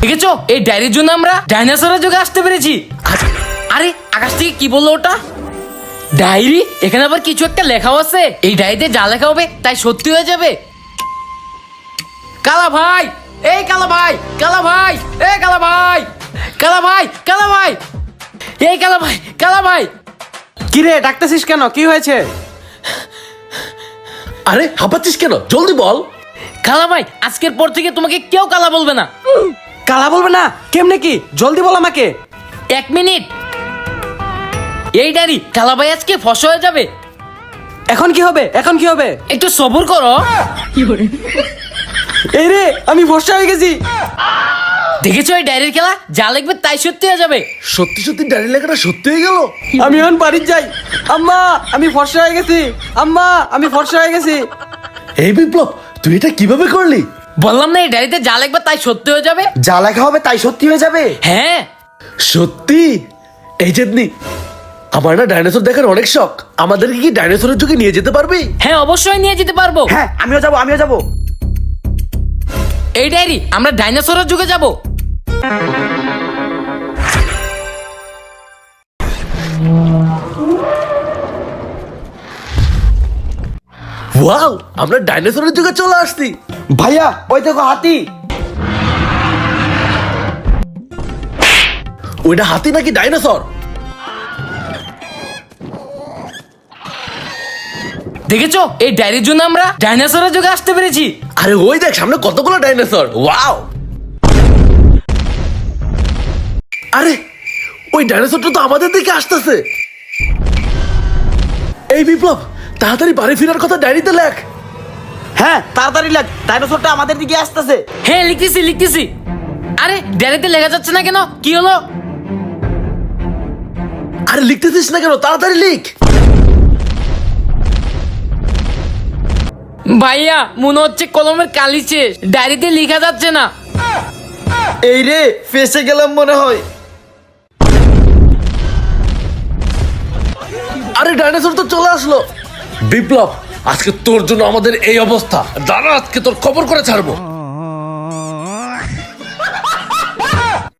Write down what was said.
দেখেছ? এই ডায়েরির জন্য আমরা ডাইনোসরের যুগে আসতে পেরেছি। আরে- আকাশ থেকে কি বলল ওটা? ডায়েরি? এখানে আবার কিছু একটা লেখাও আছে। এই ডায়েরিতে যা লেখা হবে তাই সত্যি হয়ে যাবে। কালা ভাই! এই কালা ভাই! কালা ভাই! এই কালা ভাই! কালা ভাই! কালা ভাই! এই কালা ভাই! কালা ভাই! কিরে ডাকতেছিস কেন? কি হয়েছে? আরে হাঁপাচ্ছিস কেন? জলদি বল। কালা ভাই আজকের পর থেকে তোমাকে কেউ কালা বলবে না। কালা বলবে না? কেমনে কি? জলদি বল আমাকে। এক মিনিট। এই ডায়েরি কালা ভাই আজকে ফস হয়ে যাবে। এখন কি হবে? এখন কি হবে? একটু সবুর করো। এই রে আমি ভরসা হয়ে গেছি। দেখেছ এই ডায়েরির খেলা? যা লিখবে তাই সত্যি হয়ে যাবে। সত্যি সত্যি ডায়েরি লেখাটা সত্যি হয়ে গেল? আমি এখন বাড়ি যাই। আম্মা আমি ফর্সা হয়ে গেছি। আম্মা আমি ফর্সা হয়ে গেছি। এই বিপ্লব তুই এটা কীভাবে করলি? বললাম না এই ডায়েরিতে যা লিখবে তাই সত্যি হয়ে যাবে। যা লেখা হবে তাই সত্যি হয়ে যাবে? হ্যাঁ। সত্যি? এই জেদনি আমার না ডাইনোসর দেখার অনেক শখ। আমাদের কি ডাইনোসরের যুগে নিয়ে যেতে পারবে? হ্যাঁ অবশ্যই নিয়ে যেতে পারব। হ্যাঁ আমিও যাব আমিও যাব। এই ডায়েরি আমরা ডাইনোসরের যুগে যাব। ওয়াও আমরা ডাইনোসরের যুগে চলে আসছি। ভাইয়া ওই দেখো হাতি। ওইটা হাতি নাকি ডাইনোসর? দেখেছ? এই ডায়েরির জন্য আমরা ডাইনোসরের যুগে আসতে পেরেছি। আরে ওই দেখ সামনে কতগুলো ডাইনোসর? ওয়াও আরে ওই ডাইনোসরটা তো আমাদের দিকে আসতেছে। এই বিপ্লব তাড়াতাড়ি বাড়ি ফেরার কথা ডায়েরিতে লেখ। হ্যাঁ তাড়াতাড়ি লাগ ডাইনোসরটা আমাদের দিকে আসতেছে। হ্যাঁ লিখতেছি লিখতেছি। আরে ডায়েরিতে লেখা যাচ্ছে না কেন? কি হলো? আরে লিখতেছিস না কেন? তাড়াতাড়ি লিখ। ভাইয়া মনে হচ্ছে কলমের কালি শেষ। ডায়েরিতে লেখা যাচ্ছে না। এই রে ফেসে গেলাম মনে হয়। আরে ডাইনোসর তো চলে আসলো। বিপ্লব আজকে তোর জন্য আমাদের এই অবস্থা। দাঁড়া আজকে তোর খবর করে ছাড়বো।